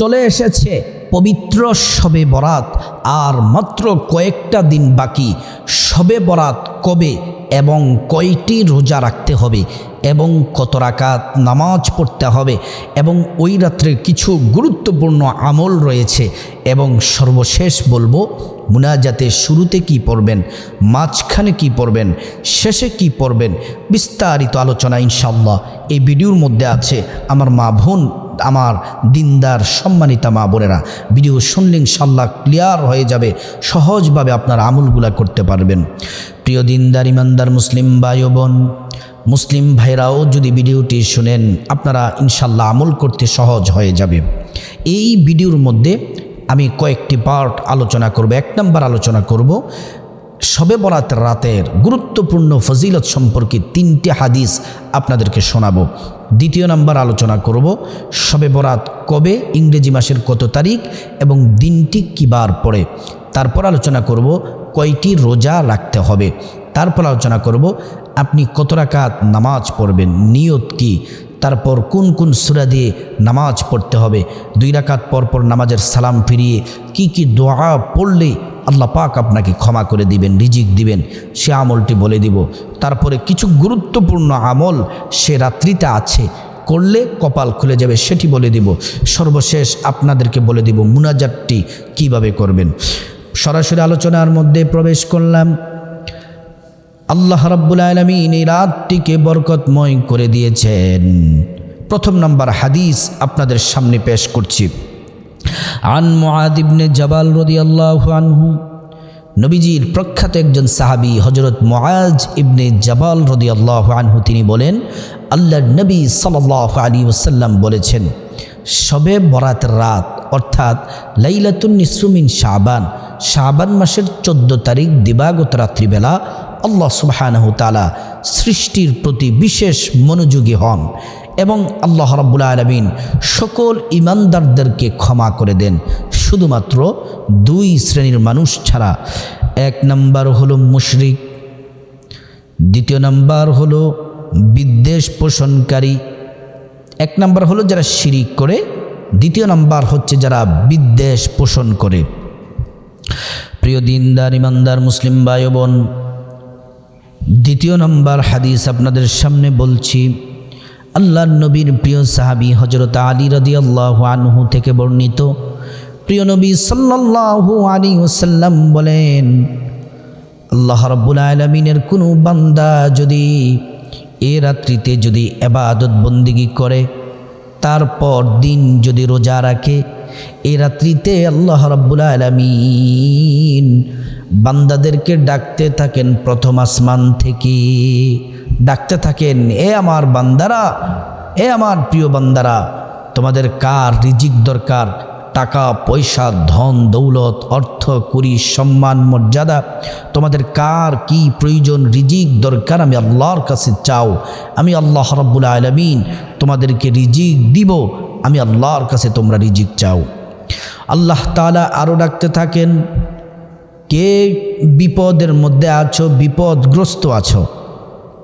চলে এসেছে পবিত্র শবে বরাত, আর মাত্র কয়েকটা দিন বাকি। শবে বরাত কবে এবং কয়টি রোজা রাখতে হবে এবং কত রাকাত নামাজ পড়তে হবে এবং ওই রাত্রে কিছু গুরুত্বপূর্ণ আমল রয়েছে এবং সর্বশেষ বলব, মুনাজাতে শুরুতে কি পড়বেন, মাঝখানে কি পড়বেন, শেষে কি পড়বেন, বিস্তারিত আলোচনা ইনশাল্লাহ এই ভিডিওর মধ্যে আছে। আমার মা বোন আমার দিনদার সম্মানিতা মা বোনেরা ভিডিও শুনলে ইনশাল্লাহ ক্লিয়ার হয়ে যাবে, সহজভাবে আপনার আমলগুলা করতে পারবেন। প্রিয় দিনদার, ইমানদার মুসলিম ভাই বোন মুসলিম ভাইরাও যদি ভিডিওটি শুনেন, আপনারা ইনশাল্লাহ আমল করতে সহজ হয়ে যাবে। এই ভিডিওর মধ্যে আমি কয়েকটি পার্ট আলোচনা করব, এক নম্বর আলোচনা করব। শবে বরাত রাতের গুরুত্বপূর্ণ ফজিলত সম্পর্কে তিনটি হাদিস আপনাদেরকে শোনাবো। দ্বিতীয় নাম্বার আলোচনা করব শবে বরাত কবে, ইংরেজি মাসের কত তারিখ এবং দিনটি কিবার পড়ে। তারপর আলোচনা করব, কয়টি রোজা রাখতে হবে। তারপর আলোচনা করব, আপনি কত রাকাত নামাজ পড়বেন, নিয়ত কি? তারপর কোন কোন সুরা দিয়ে নামাজ পড়তে হবে? দুই রাকাত পরপর নামাজের সালাম ফিরিয়ে কি কি দোয়া পড়লে আল্লাহ পাক আপনাকে ক্ষমা করে দিবেন, রিজিক দিবেন, সে আমলটি বলে দিব। তারপরে কিছু গুরুত্বপূর্ণ আমল সে রাত্রিতে আছে, করলে কপাল খুলে যাবে, সেটি বলে দিব। সর্বশেষ আপনাদেরকে বলে দিব মুনাজাতটি কীভাবে করবেন। সরাসরি আলোচনার মধ্যে প্রবেশ করলাম। আল্লাহ রাব্বুল আলমিন এই রাতটিকে বরকতময় করে দিয়েছেন। প্রথম নম্বর হাদিস আপনাদের সামনে পেশ করছি। আন মুআদ ইবনে জাবাল রাদিয়াল্লাহু আনহু, নবীজির প্রখ্যাত একজন সাহাবী হজরত মুআজ ইবনে জাবাল রাদিয়াল্লাহু আনহু, তিনি বলেন, আল্লাহর নবী সাল্লাল্লাহু আলাইহি ওয়াসাল্লাম বলেছেন, সবে বরাতের রাত, অর্থাৎ লাইলাতুন নিসরুমিন শাবান শাবান মাসের চোদ্দ তারিখ দিবাগত রাত্রিবেলা আল্লাহ সুবহানাহু তাআলা সৃষ্টির প্রতি বিশেষ মনোযোগী হন এবং আল্লাহ রাব্বুল আলমিন সকল ইমানদারদেরকে ক্ষমা করে দেন। শুধুমাত্র দুই শ্রেণির মানুষ ছাড়া। এক নাম্বার হলো মুশরিক, দ্বিতীয় নাম্বার হলো বিদ্বেষ পোষণকারী, এক নাম্বার হলো যারা শিরিক করে, দ্বিতীয় নাম্বার হচ্ছে যারা বিদ্বেষ পোষণ করে। প্রিয় দিনদার ইমানদার মুসলিম ভাই বোন দ্বিতীয় নম্বর হাদিস আপনাদের সামনে বলছি আল্লাহ নবীর প্রিয় সাহাবি হজরত আলী রদি আল্লাহ আনহু থেকে বর্ণিত। প্রিয় নবী সাল্লাল্লাহু আলী ওসাল্লাম বলেন, আল্লাহ রব্বুল আলমিনের কোনো বান্দা যদি এ রাত্রিতে যদি এবাদত বন্দিগি করে, তারপর দিন যদি রোজা রাখে এ রাত্রিতে আল্লাহ রব্বুল আলমিন বান্দাদেরকে ডাকতে থাকেন প্রথম আসমান থেকে। ডাকতে থাকেন, এ আমার বান্দারা, এ আমার প্রিয় বান্দারা, তোমাদের কার রিজিক দরকার? টাকা, পয়সা, ধন, দৌলত, অর্থ, কুড়ি, সম্মান, মর্যাদা, তোমাদের কার কি প্রয়োজন, রিজিক দরকার? আমি আল্লাহর কাছে চাও। আমি আল্লাহ রব্বুল আলমিন তোমাদেরকে রিজিক দিব আমি আল্লাহর কাছে তোমরা রিজিক চাও। আল্লাহ তালা আরও ডাকতে থাকেন, কে বিপদের মধ্যে আছো, বিপদগ্রস্ত আছো?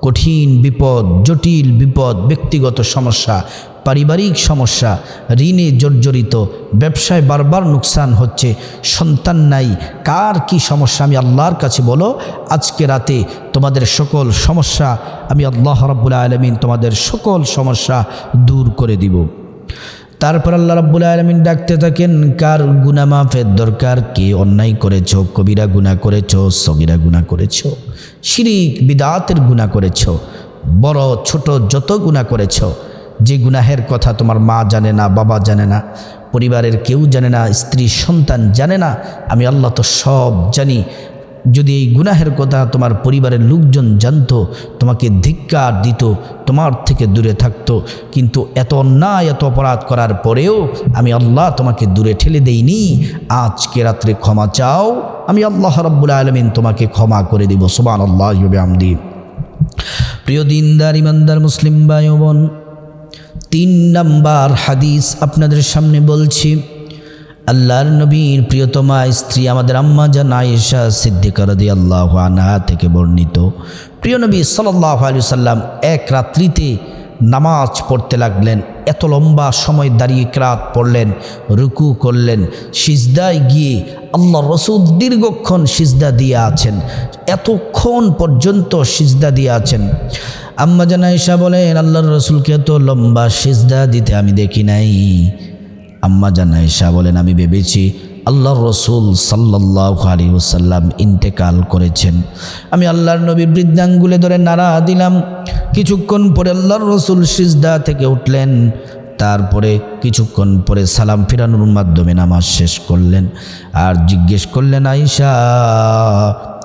কঠিন বিপদ, জটিল বিপদ, ব্যক্তিগত সমস্যা, পারিবারিক সমস্যা, ঋণে জর্জরিত, ব্যবসায় বারবার নুকসান হচ্ছে, সন্তান নাই, কার কি সমস্যা? আমি আল্লাহর কাছে বলো, আজকে রাতে তোমাদের সকল সমস্যা আমি আল্লাহ রাব্বুল আলমিন তোমাদের সকল সমস্যা দূর করে দিব। তারপর আল্লাহ রাব্বুল আলমিন ডাকতে থাকেন, কার গুনা মাফের দরকার? কে অন্যায় করেছ? কবিরা গুণা করেছ? সগিরা গুণা করেছ? শিরিক, বিদাতের গুণা করেছ? বড়, ছোট যত গুণা করেছ, যে গুনাহের কথা তোমার মা জানে না, বাবা জানে না, পরিবারের কেউ জানে না, স্ত্রী সন্তান জানে না, আমি আল্লাহ তো সব জানি। যদি এই গুনাহের কথা তোমার পরিবারের লোকজন জানতো, তোমাকে ধিক্কার দিত, তোমার থেকে দূরে থাকতো। কিন্তু এত অন্যায়, এত অপরাধ করার পরেও আমি আল্লাহ তোমাকে দূরে ঠেলে দেইনি। আজকে রাত্রে ক্ষমা চাও, আমি আল্লাহ রব্বুল আলমিন তোমাকে ক্ষমা করে দিব সোবান আল্লাহ আমদি প্রিয় দিনদার, ইমানদার মুসলিম ভাই ও বোন, তিন নাম্বার হাদিস আপনাদের সামনে বলছি। আল্লাহর নবীর প্রিয়তমা স্ত্রী আমাদের আম্মা জান আয়েশা সিদ্দিকা রদি আল্লাহ আনহা থেকে বর্ণিত। প্রিয় নবী সাল্লাহ আলু সাল্লাম এক রাত্রিতে নামাজ পড়তে লাগলেন, এত লম্বা সময় দাঁড়িয়ে ক্রাত পড়লেন, রুকু করলেন, সিজদায় গিয়ে আল্লাহ রসুল দীর্ঘক্ষণ সিজদা দিয়ে আছেন, এতক্ষণ পর্যন্ত সিজদা দিয়ে আছেন। আম্মা জানাইশা বলেন, আল্লাহর রসুলকে এত লম্বা সিজদা দিতে আমি দেখি নাই। আম্মা জানাইশা বলেন, আমি ভেবেছি আল্লাহর রসুল সাল্লাহ আলী ওসাল্লাম ইন্তেকাল করেছেন। আমি আল্লাহর নবী বৃদ্ধাঙ্গুলে ধরে নাড়া দিলাম। কিছুক্ষণ পরে আল্লাহর রসুল সিজদা থেকে উঠলেন। তারপরে কিছুক্ষণ পরে সালাম ফিরানোর মাধ্যমে নামাজ শেষ করলেন। আর জিজ্ঞেস করলেন আইসা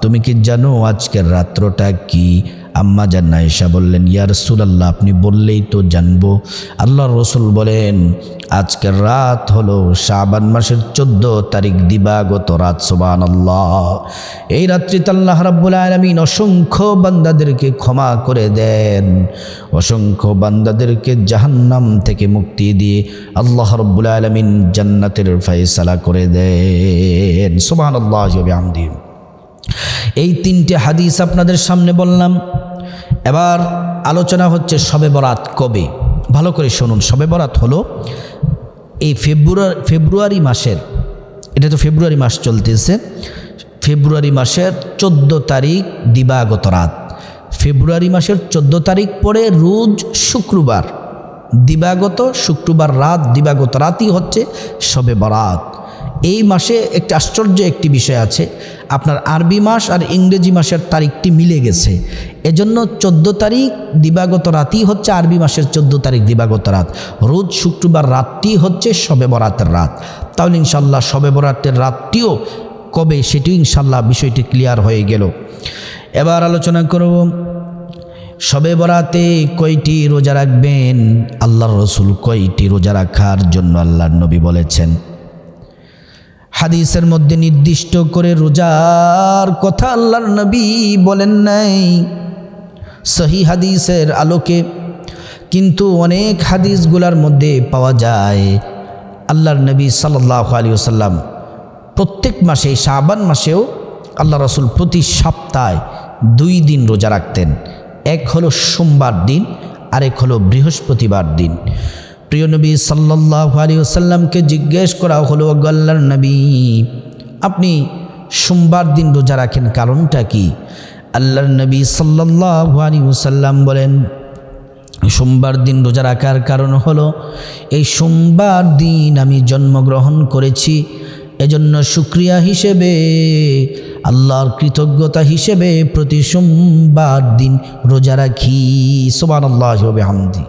তুমি কি জানো আজকের রাত্রটা কি? আম্মা জান্না এসা বললেন, ইয়া রসুলাল্লাহ, আপনি বললেই তো জানব। আল্লাহ রসুল বলেন আজকের রাত হলো শাবান মাসের চোদ্দ তারিখ, দিবাগত রাত সোবান আল্লাহ এই রাত্রিতে আল্লাহ রাব্বুল আলমিন অসংখ্য বান্দাদেরকে ক্ষমা করে দেন, অসংখ্য বান্দাদেরকে জাহান্নাম থেকে মুক্তি দিয়ে আল্লাহ রব্বুল আলমিন জান্নাতের ফয়সালা করে দেন সোবান আল্লাহ আমদিন এই তিনটে হাদিস আপনাদের সামনে বললাম। এবার আলোচনা হচ্ছে শবে বরাত কবে? ভালো করে শুনুন শবে বরাত হলো এই ফেব্রুয়ারি ফেব্রুয়ারি মাসের, এটা তো ফেব্রুয়ারি মাস চলতেছে, ফেব্রুয়ারি মাসের চোদ্দ তারিখ দিবাগত রাত। ফেব্রুয়ারি মাসের চোদ্দ তারিখ পরে রোজ শুক্রবার, দিবাগত শুক্রবার রাত, দিবাগত রাতই হচ্ছে শবে বরাত। এই মাসে একটি আশ্চর্য একটি বিষয় আছে। আপনার আরবি মাস আর ইংরেজি মাসের তারিখটি মিলে গেছে। এজন্য চোদ্দ তারিখ দিবাগত রাতই হচ্ছে আরবি মাসের চোদ্দ তারিখ দিবাগত রাত। রোজ শুক্রবার রাতটি হচ্ছে শবে বরাতের রাত। তাহলে ইনশাল্লাহ শবে বরাতের রাতটিও কবে সেটিও ইনশাল্লাহ বিষয়টি ক্লিয়ার হয়ে গেল। এবার আলোচনা করব শবে বরাতে কয়টি রোজা রাখবেন? আল্লাহর রসুল কয়টি রোজা রাখার জন্য আল্লাহর নবী বলেছেন। হাদিসের মধ্যে নির্দিষ্ট করে রোজার কথা আল্লাহর নবী বলেন নাই। সহি হাদিসের আলোকে কিন্তু অনেক হাদিসগুলার মধ্যে পাওয়া যায়, আল্লাহর নবী সাল্লাহ আলী সাল্লাম প্রত্যেক মাসে, শাবান মাসেও আল্লাহ রসুল প্রতি সপ্তাহে দুই দিন রোজা রাখতেন। এক হলো সোমবার দিন, আরেক হলো বৃহস্পতিবার দিন। প্রিয় নবী সাল্লাহ আলী আসাল্লামকে জিজ্ঞেস করা হলো গল্লার নবী, আপনি সোমবার দিন রোজা রাখেন কারণটা কি? আল্লাহর নবী সাল্লাহ আলী ওসাল্লাম বলেন, সোমবার দিন রোজা রাখার কারণ হলো, এই সোমবার দিন আমি জন্মগ্রহণ করেছি। এজন্য শুক্রিয়া হিসেবে, আল্লাহর কৃতজ্ঞতা হিসেবে প্রতি সোমবার দিন রোজা রাখি। সোবান আল্লাহ হামদি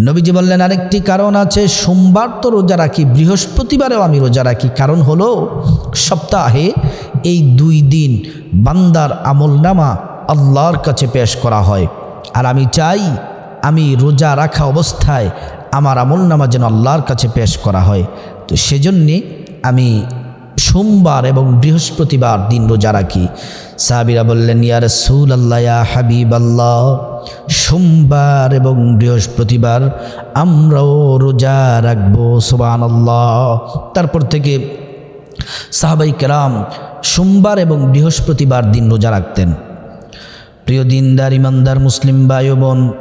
নবীজি বললেন, আরেকটি কারণ আছে, সোমবার তো রোজা রাখি, বৃহস্পতিবারেও আমি রোজা রাখি। কারণ হলো, সপ্তাহে এই দুই দিন বান্দার আমল নামা আল্লাহর কাছে পেশ করা হয়। আর আমি চাই, আমি রোজা রাখা অবস্থায় আমার আমল নামা যেন আল্লাহর কাছে পেশ করা হয়। তো সেজন্যে আমি সোমবার এবং বৃহস্পতিবার দিন রোজা রাখি। সাহাবিরা বললেন ইয়ার সুল আল্লাহ হাবিব আল্লাহ সোমবার এবং বৃহস্পতিবার আমরাও রোজা রাখব সোবান আল্লাহ তারপর থেকে সাহাবাই কেরাম সোমবার এবং বৃহস্পতিবার দিন রোজা রাখতেন। প্রিয় দিনদার, ইমানদার, মুসলিম ভাই বোন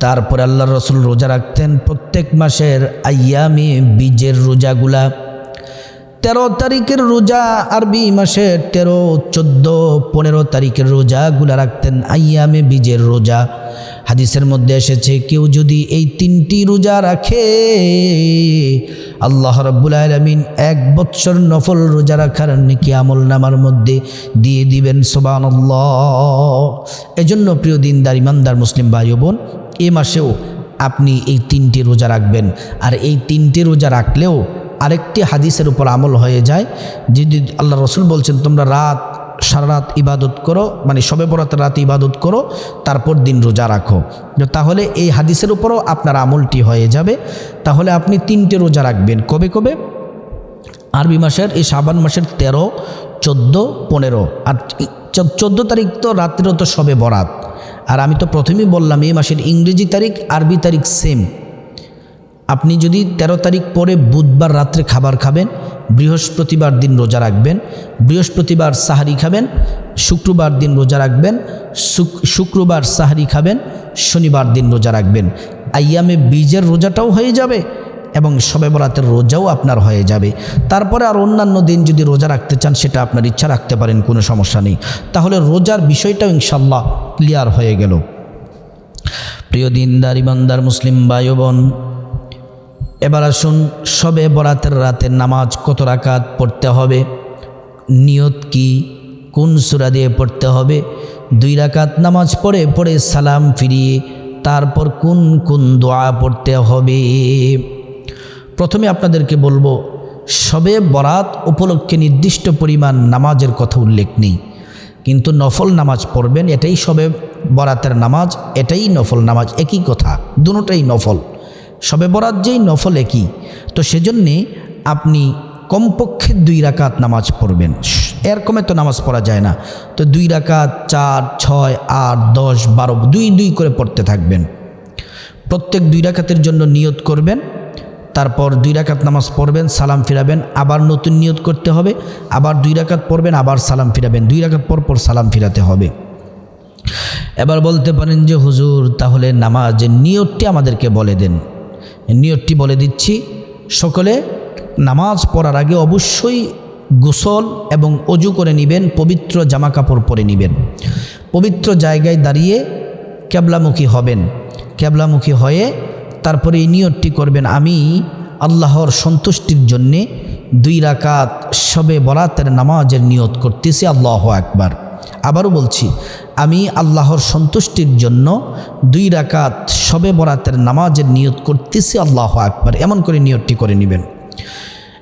তারপর আল্লাহ রসুল রোজা রাখতেন। প্রত্যেক মাসের আয়ামে বীজের রোজাগুলা তেরো তারিখের রোজা আরবি মাসের তেরো, চোদ্দ, পনেরো তারিখের রোজাগুলা রাখতেন, আইয়ামে বীজের রোজা। হাদিসের মধ্যে এসেছে, কেউ যদি এই তিনটি রোজা রাখে, আল্লাহ রব্বুল আলমিন এক বৎসর নফল রোজা রাখার নাকি আমল নামার মধ্যে দিয়ে দিবেন সোবান এজন্য প্রিয় দিনদার, ইমানদার মুসলিম ভাই বোন, এ মাসেও আপনি এই তিনটি রোজা রাখবেন। আর এই তিনটি রোজা রাখলেও আরেকটি হাদিসের উপর আমল হয়ে যায়, যদি আল্লাহ রসুল বলছেন, তোমরা রাত, সারা রাত ইবাদত করো মানে সবে বরাত রাত ইবাদত করো, তারপর দিন রোজা রাখো। তাহলে এই হাদিসের উপরও আপনার আমলটি হয়ে যাবে। তাহলে আপনি তিনটে রোজা রাখবেন, কবে কবে? আরবি মাসের, এই সাবান মাসের তেরো, চোদ্দ, পনেরো। আর চোদ্দ তারিখ তো রাত্রেও তো সবে বরাত। আর আমি তো প্রথমেই বললাম, এই মাসের ইংরেজি তারিখ, আরবি তারিখ সেম আপনি যদি ১৩ তারিখ পরে বুধবার রাত্রে খাবার খাবেন, বৃহস্পতিবার দিন রোজা রাখবেন, বৃহস্পতিবার সাহারি খাবেন, শুক্রবার দিন রোজা রাখবেন শুক্রবার সাহারি খাবেন, শনিবার দিন রোজা রাখবেন। আইয়ামে বীজের রোজাটাও হয়ে যাবে এবং শবে বরাতের রোজাও আপনার হয়ে যাবে। তারপরে আর অন্যান্য দিন যদি রোজা রাখতে চান, সেটা আপনার ইচ্ছা রাখতে পারেন, কোনো সমস্যা নেই। তাহলে রোজার বিষয়টাও ইনশাল্লাহ ক্লিয়ার হয়ে গেল। প্রিয় দিনদার, ইমানদার, মুসলিম ও বোন এবার আসুন সবে বরাতের রাতের নামাজ কত রাকাত পড়তে হবে? নিয়ত কি? কোন সুরা দিয়ে পড়তে হবে? দুই রাকাত নামাজ পড়ে পড়ে সালাম ফিরিয়ে তারপর কোন কোন দোয়া পড়তে হবে? প্রথমে আপনাদেরকে বলব, সবে বরাত উপলক্ষে নির্দিষ্ট পরিমাণ নামাজের কথা উল্লেখ নেই। কিন্তু নফল নামাজ পড়বেন, এটাই সবে বরাতের নামাজ, এটাই নফল নামাজ, একই কথা দুটোটাই নফল। সবে বরাত যেই নফল একই। তো সেজন্যে আপনি কমপক্ষে দুই রাকাত নামাজ পড়বেন। এর কমে তো নামাজ পড়া যায় না। তো দুই রাকাত, চার, ছয়, আট, দশ, বারো, দুই দুই করে পড়তে থাকবেন। প্রত্যেক দুই রাকাতের জন্য নিয়ত করবেন। তারপর দুই রাকাত নামাজ পড়বেন, সালাম ফিরাবেন, আবার নতুন নিয়ত করতে হবে। আবার দুই রাকাত পড়বেন, আবার সালাম ফিরাবেন। দুই রাকাত পর পর সালাম ফিরাতে হবে। এবার বলতে পারেন যে, হুজুর, তাহলে নামাজের নিয়তটি আমাদেরকে বলে দেন। নিয়তটি বলে দিচ্ছি, সকলে নামাজ পড়ার আগে অবশ্যই গোসল এবং অজু করে নেবেন, পবিত্র জামা কাপড় পরে নেবেন। পবিত্র জায়গায় দাঁড়িয়ে ক্যাবলামুখী হবেন। ক্যাবলামুখী হয়ে তারপরে এই নিয়তটি করবেন, আমি আল্লাহর সন্তুষ্টির জন্যে দুই রাকাত সবে বরাতের নামাজের নিয়ত করতেছি, আল্লাহ একবার আবারও বলছি, আমি আল্লাহর সন্তুষ্টির জন্য দুই রাকাত সবে বরাতের নামাজের নিয়ত করতেছি, আল্লাহ আকবার। এমন করে নিয়তটি করে নেবেন।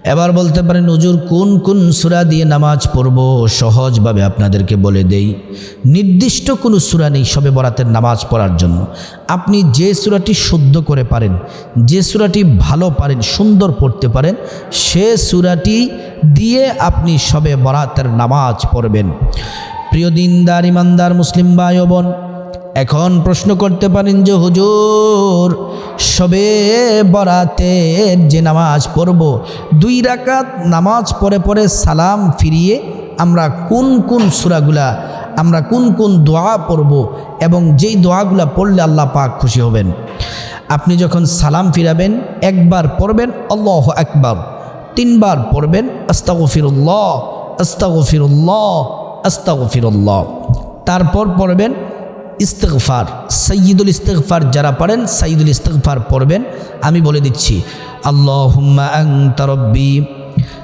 এবার বলতে পারেন নজুর কোন কোন সুরা দিয়ে নামাজ পড়ব? সহজভাবে আপনাদেরকে বলে দেই, নির্দিষ্ট কোনো সুরা নেই সবে বরাতের নামাজ পড়ার জন্য। আপনি যে সুরাটি শুদ্ধ করে পারেন, যে সুরাটি ভালো পারেন, সুন্দর পড়তে পারেন, সে সুরাটি দিয়ে আপনি সবে বরাতের নামাজ পড়বেন। প্রিয় দিনদার, ইমানদার মুসলিম ভাই বোন, এখন প্রশ্ন করতে পারেন যে হুজুর, সবে বরাতের যে নামাজ পড়ব, দুই রাকাত নামাজ পড়ে পড়ে সালাম ফিরিয়ে আমরা কোন কোন সুরাগুলা, আমরা কোন কোন দোয়া পড়ব এবং যেই দোয়াগুলা পড়লে আল্লাহ পাক খুশি হবেন। আপনি যখন সালাম ফিরাবেন, একবার পড়বেন, আল্লাহ একবার তিনবার পড়বেন, আস্তাগফিরুল্লাহ আস্তাগফিরুল্লাহ আস্তাগফিরুল্লাহ। তারপর পড়বেন ইস্তেকফার সৈয়দুল ইস্তেকফার যারা পড়েন সৈয়দুল ইস্তেকফার পড়বেন। আমি বলে দিচ্ছি, আল্লাহুম্মা আনতা রব্বি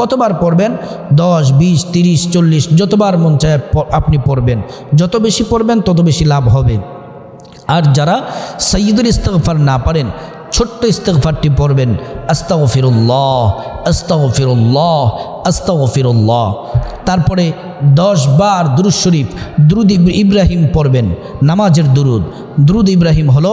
কতবার পড়বেন? দশ, বিশ, তিরিশ, চল্লিশ, যতবার মন চায় আপনি পড়বেন। যত বেশি পড়বেন, তত বেশি লাভ হবে। আর যারা সৈয়দুল ইস্তফার না পারেন, ছোট্ট ইস্তফারটি পড়বেন। আস্তাও ফিরুল্লাহ আস্তাও ফিরুল্লাহ আস্তাও ফিরুল্লাহ তারপরে দশ বার দুরুদ শরীফ, দ্রুদ ইব্রাহিম পড়বেন, নামাজের দুরুদ। দ্রুদ ইব্রাহিম হলো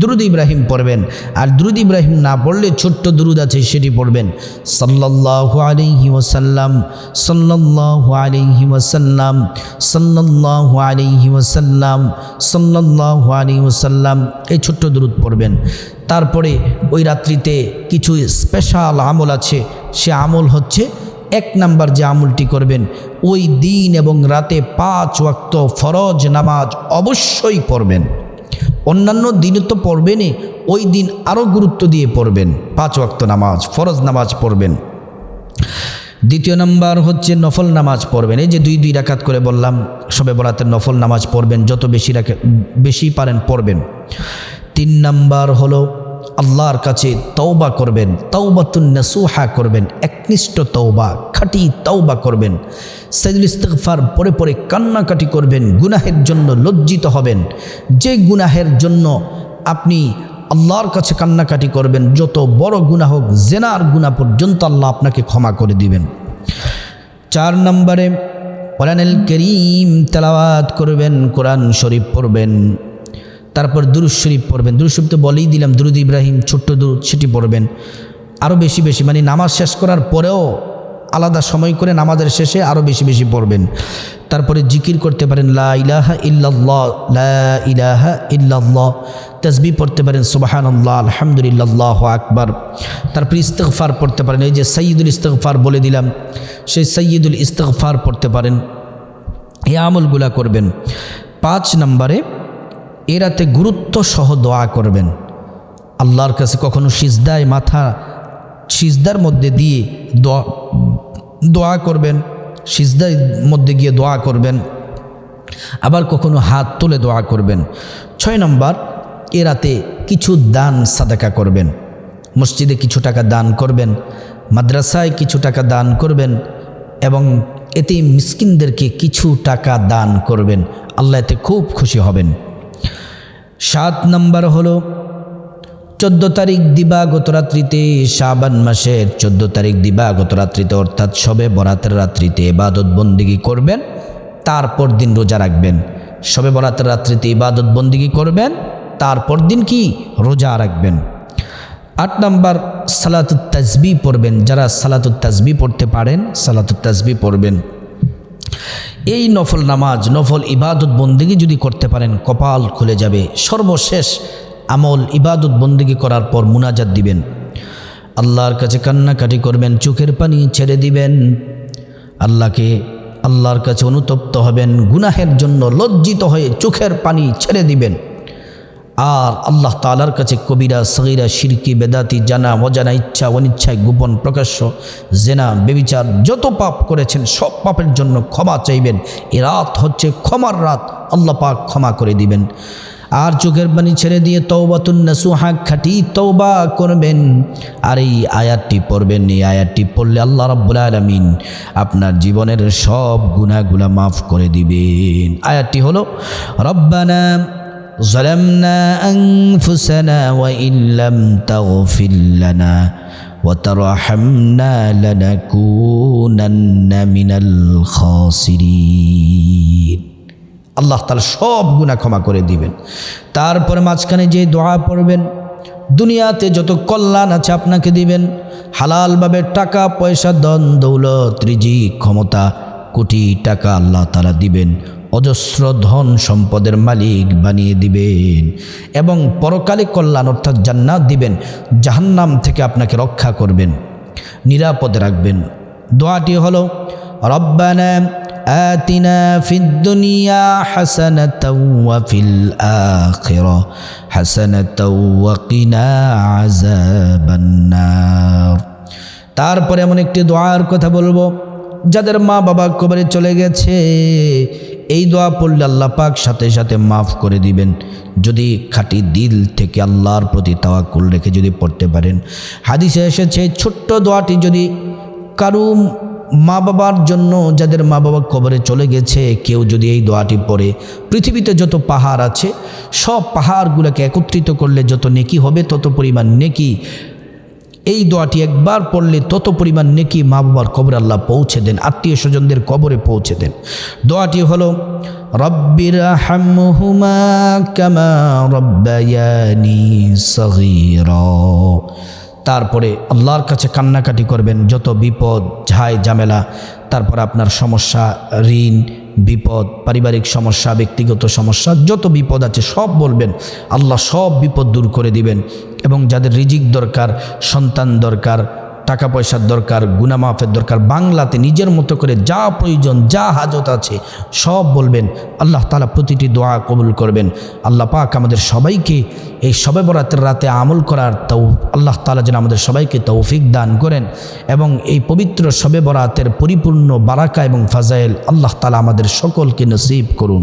দ্রুদ ইব্রাহিম পড়বেন। আর দ্রুদ ইব্রাহিম না পড়লে ছোট্ট দ্রুদ আছে, সেটি পড়বেন। সাল্লাল্লাহু আলাইহি ওয়াসাল্লাম, সাল্লাল্লাহু আলাইহি ওয়াসাল্লাম, সাল্লাল্লাহু আলাইহি ওয়াসাল্লাম, সাল্লাল্লাহু আলাইহি ওয়াসাল্লাম, এই ছোট্ট দ্রুদ পড়বেন। তারপরে ওই রাত্রিতে কিছু স্পেশাল আমল আছে, সে আমল হচ্ছে এক নাম্বার যে আমলটি করবেন, ওই দিন এবং রাতে পাঁচ ওয়াক্ত ফরজ নামাজ অবশ্যই পড়বেন। অন্যান্য দিনে তো পড়বেনই, ওই দিন আরও গুরুত্ব দিয়ে পড়বেন। পাঁচ ওয়াক্ত নামাজ, ফরজ নামাজ পড়বেন। দ্বিতীয় নাম্বার হচ্ছে নফল নামাজ পড়বেন। এই যে দুই দুই রাকাত করে বললাম, সবে বরাতের নফল নামাজ পড়বেন, যত বেশি রাখে বেশি পারেন পড়বেন। তিন নাম্বার হলো আল্লাহর কাছে তৌবা করবেন তৌবাতুন নাসুহা করবেন, একনিষ্ঠ তৌবা খাঁটি তৌবা করবেন। সাইদুল ইস্তেগফার পরে পরে কান্নাকাটি করবেন, গুনাহের জন্য লজ্জিত হবেন। যে গুনাহের জন্য আপনি আল্লাহর কাছে কান্নাকাটি করবেন, যত বড় গুনাহ হোক, জেনার গুনাহ পর্যন্ত আল্লাহ আপনাকে ক্ষমা করে দিবেন। চার নম্বরে, কোরআনুল করিম তেলাওয়াত করবেন, কোরআন শরীফ পড়বেন। তারপর দুরুদ শরীফ পড়বেন। দুরুদ শরীফ তো বলেই দিলাম, দুরুদ ইব্রাহিম, ছোট্ট দুরুদ, সেটি পড়বেন। আরও বেশি বেশি মানে নামাজ শেষ করার পরেও আলাদা সময় করে নামাজের শেষে আরও বেশি বেশি পড়বেন। তারপরে জিকির করতে পারেন, লা ইলাহা ইল্লাল্লাহ, লা ইলাহা ইল্লাল্লাহ তসবি পড়তে পারেন সুবাহান্লাহ আলহামদুলিল্লাহ আকবার। তারপর ইস্তগফার পড়তে পারেন, এই যে সৈয়দুল ইস্তগফার বলে দিলাম, সেই সৈয়দুল ইস্তগফার পড়তে পারেন। এই আমলগুলা করবেন। পাঁচ নম্বরে এরাতে গুরুত্ব সহ দোয়া করবেন। আল্লাহর কাছে কখনো সিজদায় মাথা, সিজদার মধ্যে দিয়ে দোয়া দোয়া করবেন, সিজদার মধ্যে গিয়ে দোয়া করবেন। আবার কখনো হাত তুলে দোয়া করবেন। ছয় নম্বর এ রাতে কিছু দান সাদাকা করবেন। মসজিদে কিছু টাকা দান করবেন, মাদ্রাসায় কিছু টাকা দান করবেন এবং এতে মিসকিনদেরকে কিছু টাকা দান করবেন। আল্লাহ এতে খুব খুশি হবেন। সাত নম্বর হলো, চোদ্দ তারিখ দিবাগত রাত্রিতে, শাবান মাসের চোদ্দ তারিখ দিবাগত রাত্রিতে, অর্থাৎ সবে বরাতের রাত্রিতে ইবাদত বন্দিগি করবেন, তারপর দিন রোজা রাখবেন। সবে বরাতের রাত্রিতে ইবাদত বন্দিগি করবেন, তারপর দিন কি? রোজা রাখবেন। আট নম্বর, সালাতুত তাজবি পড়বেন। যারা সালাতুত তাজবি পড়তে পারেন, সালাতুত তাজবি পড়বেন। এই নফল নামাজ, নফল ইবাদত বন্দিগি যদি করতে পারেন, কপাল খুলে যাবে। সর্বশেষ আমল ইবাদত বন্দিগি করার পর মুনাজাত দিবেন। আল্লাহর কাছে কান্নাকাটি করবেন, চোখের পানি ছেড়ে দিবেন। আল্লাহকে, আল্লাহর কাছে অনুতপ্ত হবেন, গুনাহের জন্য লজ্জিত হয়ে চোখের পানি ছেড়ে দিবেন। আর আল্লাহ তালার কাছে কবিরা, সগিরা শিরকি বেদাতি, জানা, অজানা, ইচ্ছা, অনিচ্ছায় গোপন প্রকাশ্য, জেনা, বেবিচার, যত পাপ করেছেন সব পাপের জন্য ক্ষমা চাইবেন। এ রাত হচ্ছে ক্ষমার রাত, আল্লাহ পাক ক্ষমা করে দিবেন। আর চোখের পানি ছেড়ে দিয়ে তৌবাতুন নাসুহা, খাটি তৌবা করবেন। আর এই আয়াতটি পড়বেন, এই আয়াতটি পড়লে আল্লাহ রাব্বুল আলামিন আপনার জীবনের সব গুনাহগুলা মাফ করে দিবেন। আয়াতটি হলো, রব্বানা ظلمنا أنفسنا وإن لم تغفر لنا وترحمنا لنكونن من الخاسرين আল্লাহ তালা সব গুণা ক্ষমা করে দিবেন তারপরে মাঝখানে যে দোয়া পড়বেন দুনিয়াতে যত কল্যাণ আছে আপনাকে দিবেন হালালভাবে টাকা পয়সা দন দৌলত রিজিক ক্ষমতা কোটি টাকা আল্লাহ তালা দিবেন অজস্র ধন সম্পদের মালিক বানিয়ে দিবেন এবং পরকালে কল্যাণ অর্থাৎ জান্নাত দিবেন জাহান্নাম থেকে আপনাকে রক্ষা করবেন নিরাপদে রাখবেন দোয়াটি হলো রব্বানা آتنا في الدنيا حسنة وفي الآخرة حسنة وقنا عذاب النار তারপরে এমন একটি দোয়ার কথা বলবো যাদের মা বাবা কবরে চলে গেছে এই দোয়া পড়লে আল্লাহ পাক সাথে সাথে মাফ করে দিবেন। যদি খাঁটি দিল থেকে আল্লাহর প্রতি তাওয়াক্কুল রেখে যদি পড়তে পারেন। হাদিসে এসেছে, ছোট্ট দোয়াটি যদি কারু মা বাবার জন্য, যাদের মা বাবা কবরে চলে গেছে, কেউ যদি এই দোয়াটি পড়ে, পৃথিবীতে যত পাহাড় আছে, সব পাহাড়গুলোকে একত্রিত করলে যত নেকি হবে, তত পরিমাণ নেকি এই দোয়াটি একবার পড়লে তত পরিমাণ নেকি মা বাবার কবরে আল্লাহ পৌঁছে দেন, আত্মীয় স্বজনদের কবরে পৌঁছে দেন। দোয়াটি হলো, রব্বির তারপরে আল্লাহর কাছে কান্নাকাটি করবেন, যত বিপদ, ঝায় ঝামেলা, তারপর আপনার সমস্যা, ঋণ বিপদ, পারিবারিক সমস্যা, ব্যক্তিগত সমস্যা, যত বিপদ আছে সব বলবেন। আল্লাহ সব বিপদ দূর করে দিবেন এবং যাদের রিজিক দরকার, সন্তান দরকার টাকা পয়সার দরকার গুনামাফের দরকার, বাংলাতে নিজের মতো করে যা প্রয়োজন, যা হাজত আছে, সব বলবেন। আল্লাহ তালা প্রতিটি দোয়া কবুল করবেন। আল্লাহ পাক আমাদের সবাইকে এই সবে বরাতের রাতে আমল করার তৌ আল্লাহ তালা যেন আমাদের সবাইকে তৌফিক দান করেন এবং এই পবিত্র সবে বরাতের পরিপূর্ণ বারাকা এবং ফাজাইল আল্লাহ তালা আমাদের সকলকে নসিব করুন।